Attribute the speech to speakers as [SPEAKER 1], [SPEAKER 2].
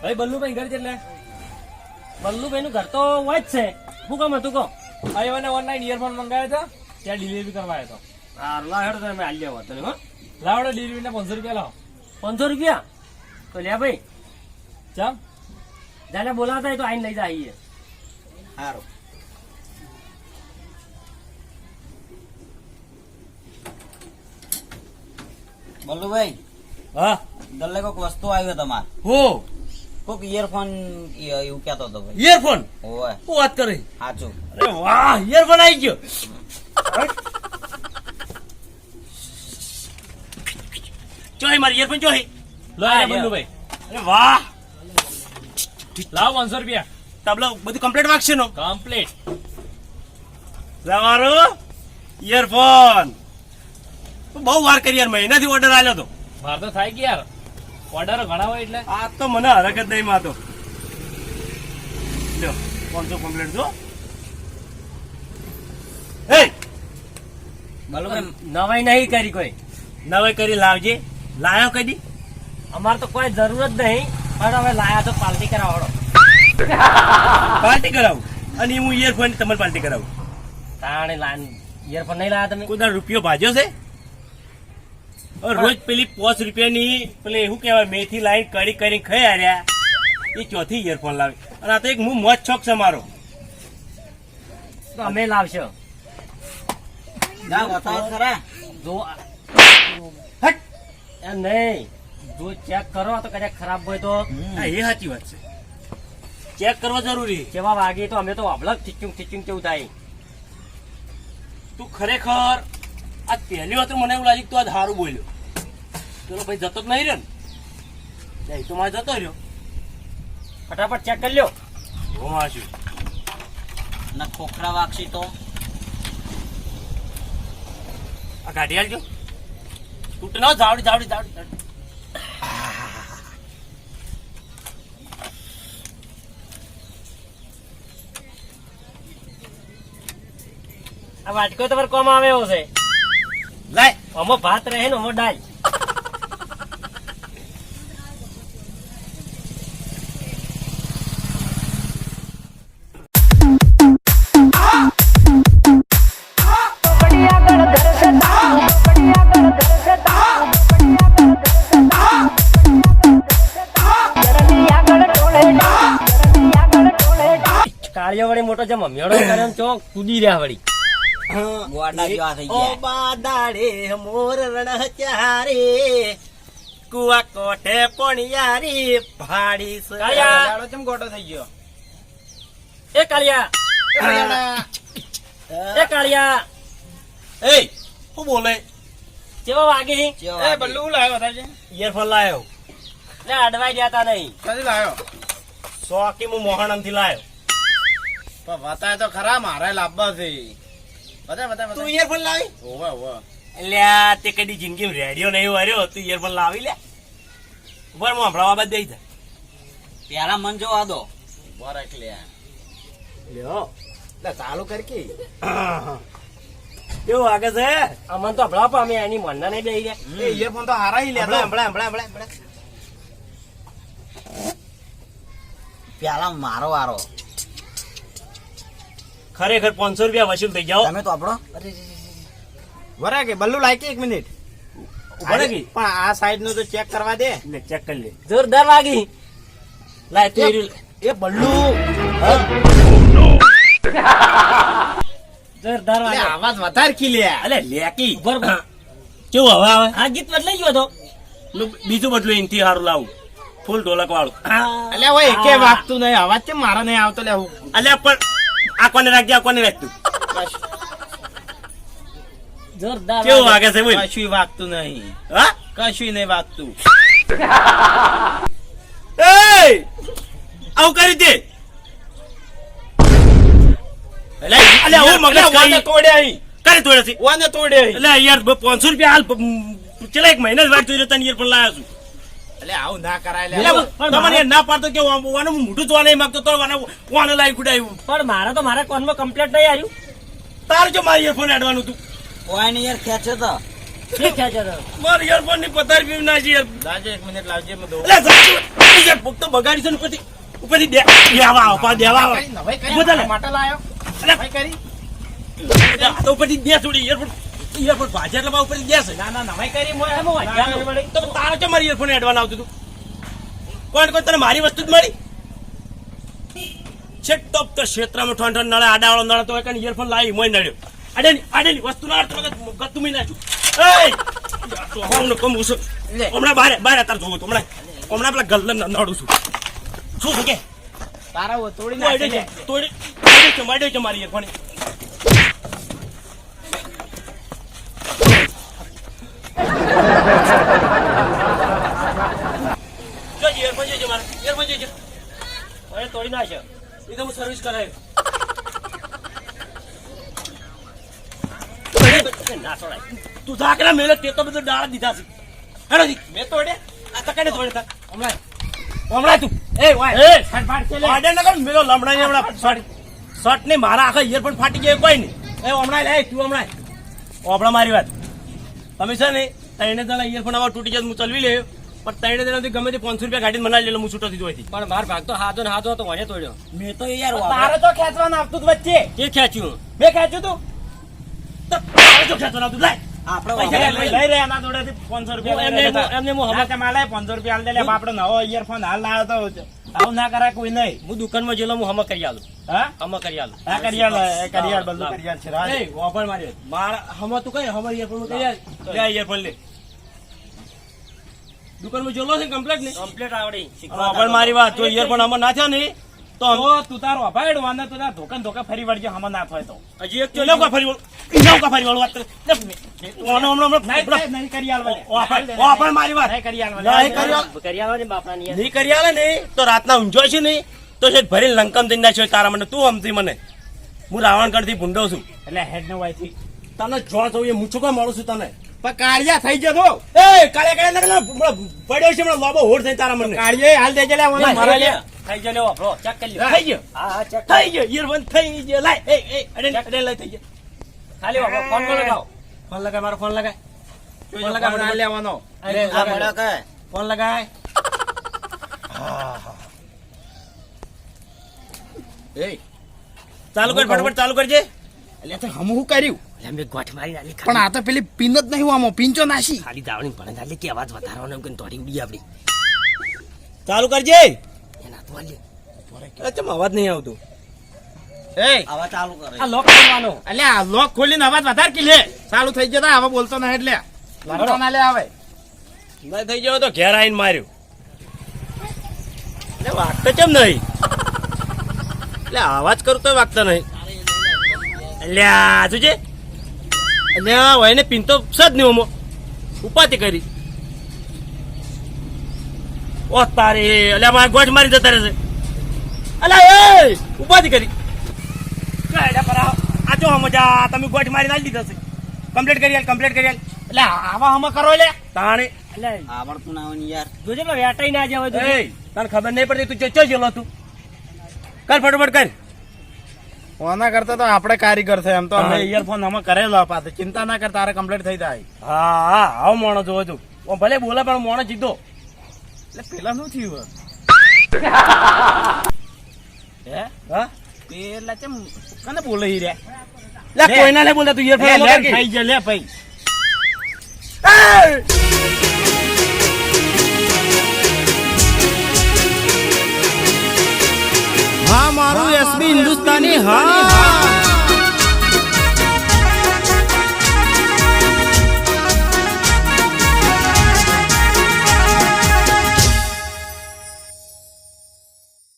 [SPEAKER 1] ભાઈ બલ્લુભાઈ ઘર કેટલે
[SPEAKER 2] બલ્લુભાઈ નું ઘર તો હોય જ છે. શું કામ હતું કહો.
[SPEAKER 1] આ મને ઓનલાઈન ઇયરફોન મંગાવ્યા હતા ત્યાં ડિલિવરી કરવા આવ્યો હતો.
[SPEAKER 2] હારું લા તમે આલી આવો તને હો.
[SPEAKER 1] લાવડો ડિલિવરી ના પાંચસો રૂપિયા લાવો.
[SPEAKER 2] પાંચસો રૂપિયા? તો લ્યા ભાઈ
[SPEAKER 1] ચાલ.
[SPEAKER 2] જાને બોલાવતા હોય તો આઈને લઈ જાય
[SPEAKER 3] સારું બલ્લુભાઈ
[SPEAKER 1] હા.
[SPEAKER 3] ગલ્લે કોઈક વસ્તુ આવ્યો તમારે.
[SPEAKER 1] હો?
[SPEAKER 3] કોઈક ઇયરફોન એવું કહેતો હતો ભાઈ.
[SPEAKER 1] ઇયરફોન
[SPEAKER 3] ઓય.
[SPEAKER 1] શું વાત કરે?
[SPEAKER 3] સાચું.
[SPEAKER 1] અરે વાહ ઇયરફોન આવી ગયો.
[SPEAKER 2] ચોહી મારી ઇયરફોન ચોહી
[SPEAKER 1] લો
[SPEAKER 2] આ
[SPEAKER 1] આ
[SPEAKER 2] લ્યો. અરે વાહ.
[SPEAKER 1] લાવો પાંચસો રૂપિયા.
[SPEAKER 2] તબલો બધું કમ્પ્લીટ વાગશે નો?
[SPEAKER 1] કમ્પ્લીટ
[SPEAKER 2] તમારો ઇયરફોન બહુ વાર કરી યાર મહિનાથી ઓર્ડર આલ્યો તો.
[SPEAKER 1] માર તો થાય કે યાર. ઓર્ડર ઘણા હોય એટલે?
[SPEAKER 2] આ તો મને હરકત નહીં માતો લ્યો પાંચસો કમ્પ્લીટ જો? એ! નવાઈ નહીં કરી કોઈ. નવાઈ કરી લાવજે. લાયો કદી? અમારે તો કોઈ જરૂર જ નહીં પણ હવે લાયા તો પાર્ટી કરાવડો પાર્ટી કરાવું. અને હું ઇયરફોન તમારે પાર્ટી કરાવું. તાણે લાન ઇયરફોન નહીં લાયા તમે? કોઈ રૂપિયો ભાજ્યો છે? રોજ પેલી પોચ રૂપિયાની પેલે એવું કહેવાય મેથી લાઈન કરી કરી ખાઈ હાર્યા એ ચોથી ઇયરફોન લાવી. અને આ તો એક હું મોજ છોક છે મારો. અમે લાવશો.
[SPEAKER 3] ના બતાવો ખરા.
[SPEAKER 2] જો હટ! એમ નહીં. જો ચેક કરો તો કદાચ ખરાબ હોય તો. એ સાચી વાત છે. ચેક કરવો જરૂરી. કેવા વાગે તો અમે તો અબલક ઠીચું ઠીચું કેવું થાય. તું ખરેખર આ પહેલી વાત મને એવું લાગ્યું તો આજ સારું બોલ્યો. ચલો ભાઈ જતો જ નહીં રહ્યો ને. એ તો મારે જતો રહ્યો. ફટાફટ ચેક કરી લ્યો. હું વાંચ્યું
[SPEAKER 3] ના ખોખરા વાગશી તો.
[SPEAKER 2] આ ગાડી આવજો તૂટ ના જાવડી જાવડી જાવડી. આ વાટકો તમારે કોમ આવે એવો છે? આમાં ભાત રહે ને
[SPEAKER 4] અમો ડાલ
[SPEAKER 2] કાળિયો વળી મોટો છે અમિયાળો કરે ચોક કૂદી રહ્યા વળી.
[SPEAKER 3] ગોડા જેવા થઈ ગયા.
[SPEAKER 2] બાદાડે મોર રણ ચારે કુવા કોઠે પણિયારી ભાડી કાળિયા!
[SPEAKER 3] કેમ ગોટો થઈ ગયો?
[SPEAKER 2] એ કાળિયા! એ કાળિયા! એ શું બોલે? કેવા વાગે?
[SPEAKER 5] એ? બલ્લુ લાવ્યો હતા
[SPEAKER 2] લે અડવાઈ તા નહીં.
[SPEAKER 5] કદી લાવ્યો
[SPEAKER 2] સોકી હું મોહણમથી લાયો.
[SPEAKER 5] પણ બતાય તો ખરા મારે લાવવા છે. બતાય બતાય
[SPEAKER 2] તું ઇયરફોન લાવી?
[SPEAKER 5] ઓવે ઓવે
[SPEAKER 2] અલ્યા તે કદી જિંદગી રેડિયો નહીં વર્યો તું ઇયરફોન લાવી લે. ઉપર હું હમણાં બાદ દઈ
[SPEAKER 3] પેલા મન જોવા દો.
[SPEAKER 5] રાખ લે.
[SPEAKER 2] લ્યો.
[SPEAKER 5] લે ચાલુ કરી કે.
[SPEAKER 2] કેવું વાગે છે? અમન તો હમણાં પામે એની મનના નહીં બેહી ગયા
[SPEAKER 5] એ ઇયરફોન તો હારા લે હમણાં હમણાં હમણાં હમણાં
[SPEAKER 3] પેલા મારો વારો.
[SPEAKER 2] ખરેખર પાંચસો રૂપિયા વસૂલ થઈ જાઓ.
[SPEAKER 3] તમે તો આપણો?
[SPEAKER 5] વરા કે બલ્લુ લાય એક મિનિટ. પણ આ સાઈડનું તો ચેક કરવા દે.
[SPEAKER 2] ચેક કરી લે. જોરદાર વાગી. લાય તું
[SPEAKER 5] એ- બલ્લુ.
[SPEAKER 2] જોરદાર
[SPEAKER 5] લે, આવાજ વધારે કી લે
[SPEAKER 2] અલે લેકી. બરોબર કેવું હવે આવે? આ ગીત બદલાઈ ગયો તો બીજું બદલું એનથી સારું લાવું. ફૂલ ઢોલક વાળું
[SPEAKER 5] અલ્યા હોય એકે વાગતું નહીં. અવાજ કેમ મારા નહીં આવતો? લે હું
[SPEAKER 2] અલ્યા પણ આ કોને રાખજે આ કોને રાખતું જોરદાર કેવું વાગે. છે બોલ.
[SPEAKER 5] કશું વાગતું નહીં.
[SPEAKER 2] હા?
[SPEAKER 5] કશું નહીં વાગતું.
[SPEAKER 2] એ આવું કરી દે અલે અલે હું મગજ
[SPEAKER 5] એટલે વાને
[SPEAKER 2] કરી
[SPEAKER 5] તોડે અહીં.
[SPEAKER 2] કરે તોડે છે
[SPEAKER 5] વાને તોડે અહીં.
[SPEAKER 2] એટલે યાર પાંચસો રૂપિયા હાલ ચલા એક મહિના જ વાગતું જોઈ તને યાર પણ લાયો છું.
[SPEAKER 5] એટલે આવું ના કરાય લે
[SPEAKER 2] તમને ના પાડતો કે વાનો મોઢું જોવા નહીં માંગતો તો વાનો વાને ગુડાયું પણ મારા તો મારા કોનમાં કમ્પ્લેટ નહીં આવ્યું તારું જો મારી ઇયરફોન એડવાનું તું
[SPEAKER 3] કોઈ ને યાર ખેંચે તો શું ખેંચો છો?
[SPEAKER 2] મારે ની પતાર પીવી ના છે.
[SPEAKER 5] એક મિનિટ લાવજે હું દઉં
[SPEAKER 2] અલ્યા, જા. તો બગાડી છે ને ઉપરથી ઉપરથી દે દેવા આવો, પા દેવા આવો.
[SPEAKER 5] નવાઈ કરી
[SPEAKER 2] ઊભો થા લે.
[SPEAKER 5] માટે લાયો
[SPEAKER 2] અલ્યા.
[SPEAKER 5] કરી
[SPEAKER 2] તો ઉપરથી દે થોડી earphone earphone ભાજે એટલે બા ઉપરથી દે
[SPEAKER 5] ના ના નવાઈ કરી મોય હમો
[SPEAKER 2] તો તારે કે મારી earphone એડવાન આવતું તું? કોણ કોણ તને મારી વસ્તુ જ મળી? છેક ટોપ તો ક્ષેત્રમાં ઠંડ ઠણ નળે આડાવાળો નળે તો એક ઇયરફોન લાવી મોય નડ્યો. આડેની આડેની વસ્તુ ના વગર ગતું મી નાખ્યું એય! તો હમણાં કમ ઉસો. હમણાં બારે બારે તાર જોવો તો હમણાં. હમણાં પેલા ગલ્લન નડું છું. શું કે?
[SPEAKER 5] તારા તોડી
[SPEAKER 2] તોડી તોડી છે મારી earphone. જો જી, earphone મારે. earphone જોઈજો. હવે તોડી નાખ્યો. એ તો હું સર્વિસ કરાવ્યો. ના તોડાય. તું ઝાકરા મેલે તે તો બધું ડાળા દીધા છે હેડો જી.
[SPEAKER 5] મેં તોડે
[SPEAKER 2] આ તો કને તોડે તા
[SPEAKER 5] હમણાં
[SPEAKER 2] હમણાં તું
[SPEAKER 5] એ વાય
[SPEAKER 2] એ!
[SPEAKER 5] ફાટ ફાટ કે લે
[SPEAKER 2] ઓર્ડર ન કર મેલો લમડાઈ ને હમણાં શર્ટ શર્ટ ને મારા આખા ઇયરફોન ફાટી ગયા કોઈ નહીં એ હમણાં લે તું હમણાં ઓપડા મારી વાત તમે છે ને ત્રણે જણા ઇયરફોન આવા તૂટી જાય હું ચલવી લે પણ ત્રણે જણાથી ગમે તે પાંચસો રૂપિયા ગાડી મનાવી લેલો હું છૂટો દીધો હતી
[SPEAKER 1] પણ માર ભાગ તો હાથો ને હાથો હતો વને તોડ્યો.
[SPEAKER 3] મેં તો યાર
[SPEAKER 5] તારે તો ખેંચવાનું આવતું વચ્ચે.
[SPEAKER 2] કે ખેંચ્યું?
[SPEAKER 5] મેં ખેંચ્યું તું?
[SPEAKER 2] તો ખેંચવાનું આવતું? લાય.
[SPEAKER 3] આપણે
[SPEAKER 2] પૈસા
[SPEAKER 3] વાપરવા
[SPEAKER 2] લઈ
[SPEAKER 5] લઈ રે એના જોડેથી 500 રૂપિયા
[SPEAKER 2] એમને હું- એમને હું હમણાં-
[SPEAKER 5] હમણાં માલે 500 રૂપિયા આલ દે લે આપણો નવો ઇયરફોન હાલ લાવ્યો તો. આવું ના કરાય કોઈ નહીં.
[SPEAKER 2] હું દુકાનમાં જેલો હું હમા કરી આલું.
[SPEAKER 5] હા?
[SPEAKER 2] હમા કરી આલું.
[SPEAKER 5] બધું કરી છે રાજ.
[SPEAKER 2] એ મારી. મારા હમા તું કઈ હમા ઇયરફોનમાં કઈ લે ઇયરફોન લે. દુકાનમાં જેલો છે કમ્પ્લેટ ને
[SPEAKER 3] કમ્પ્લેટ આવડી.
[SPEAKER 2] વાપર મારી વાત ઇયરફોન હમા ના થયા ને તો
[SPEAKER 5] તો તારો અભાડો અને તું તાર ધોકા ફરી વળજે હમણાં ના થાય તો.
[SPEAKER 2] હજી એક ચલો કા ફરી વાળું કા ફરી વાળું વાત ઓનો ઓનો ઓનો
[SPEAKER 5] નહીં નહીં, નહીં કરિયાળ વાલે.
[SPEAKER 2] વાપર વાપર મારી વાત.
[SPEAKER 5] નહીં કરિયાળ વાલે.
[SPEAKER 2] નહીં કરિયાળ.
[SPEAKER 3] કરિયાલો ને બાપરાની યાર.
[SPEAKER 2] નહીં કરી આલે ને તો રાતના ઊંઝો છે ને તો છે ભરી લંકમ દઈ નાખ્યો તારા મને તું સમજી મને. હું રાવણગઢથી ભૂંડો છું.
[SPEAKER 5] એટલે હેડ નો વાયથી.
[SPEAKER 2] તને જો તો એ હું ચૂકા મળું છું તને?
[SPEAKER 5] પણ કાળિયા થઈ જતો
[SPEAKER 2] એ કાલે હમણાં પડ્યો છે મને લોબો હોડ થઈ તારા મને.
[SPEAKER 5] કાળિયા હાલ દેજે લે મારા લે
[SPEAKER 3] થઈ ગયો લેવો આપણો ચેક કરી લ્યો.
[SPEAKER 2] થઈ ગયો.
[SPEAKER 3] હા હા ચેક
[SPEAKER 2] થઈ ગયો. ઇયરફોન થઈ ગયો. લાય એ એ અડે અડે લઈ થઈ ગયો.
[SPEAKER 3] ખાલી આપણો ફોન કરો લગાવો.
[SPEAKER 2] ફોન લગાય મારો ફોન લગાય.
[SPEAKER 5] ફોન લગા ફોન લેવાનો.
[SPEAKER 2] લે,
[SPEAKER 3] આ
[SPEAKER 2] લગાય.
[SPEAKER 3] કે
[SPEAKER 2] ફોન લગાય.
[SPEAKER 5] એ
[SPEAKER 2] ચાલુ કર ફટાફટ ચાલુ કરજે.
[SPEAKER 5] એટલે તો હમ હું કર્યું?
[SPEAKER 3] મેં ગોઠ મારી નાલી
[SPEAKER 5] પણ આ તો પેલી પિન જ નહીં આમાં પિંચો નાશી
[SPEAKER 3] ખાલી દાવણી ભણે નાલી કે અવાજ વધારવાનો કે દોડી ઉડી આપડી
[SPEAKER 2] ચાલુ કરજે.
[SPEAKER 3] એના તો
[SPEAKER 2] અવાજ નહીં આવતો?
[SPEAKER 5] એ!
[SPEAKER 3] આવા ચાલુ કરે.
[SPEAKER 5] આ લોક ખોલવાનો. એટલે આ લોક ખોલીને અવાજ વધાર કે લે? ચાલુ થઈ જતા હવે બોલતો નહીં એટલે. લડતો ના લે આવે
[SPEAKER 2] ના થઈ ગયો તો ઘેર આવીને માર્યો. એટલે વાગતો કેમ નહીં? એટલે અવાજ કરું તો વાગતો નહીં. અલ્યા તું છે? અલ્યા હોય ને પિન તો સદ નહીં ઉપાતી કરી. ઓ તારે અલ્યા મારે ગોઠ મારી જતા રહેશે અલ્યા એ ઉપાધિ કરી. આ જો મજા તમે ગોઠ મારી નાખી દીધા છે. કમ્પ્લીટ કરી હાલ કમ્પ્લીટ કરી આલ.
[SPEAKER 5] એટલે આવા હમ કરો એટલે
[SPEAKER 2] તાણે.
[SPEAKER 3] આવડતું ના હોય ને યાર.
[SPEAKER 2] જોજે પેલા વેટાઈ ના જાવ એ તને ખબર નહીં પડતી તું ચો જેલો તું? કર ફટાફટ કર.
[SPEAKER 5] ઓના કરતા તો આપણે કારીગર છે એમ તો અમે. ઇયરફોન અમે કરેલો પાસે ચિંતા ના કર તારે કમ્પ્લીટ થઈ જાય.
[SPEAKER 2] હા હા આવો મોણો જોવો છું ઓ ભલે બોલે પણ મોણો જીતો.
[SPEAKER 5] એટલે પેલા શું થયું હે?
[SPEAKER 2] હા?
[SPEAKER 5] પેલા ચમ કને બોલે ઈ રે?
[SPEAKER 2] લે કોઈના લે બોલે તું
[SPEAKER 5] લે, લે, થઈ જાય લે ભાઈ.
[SPEAKER 2] હા મારું એસબી હિન્દુસ્તાની હા.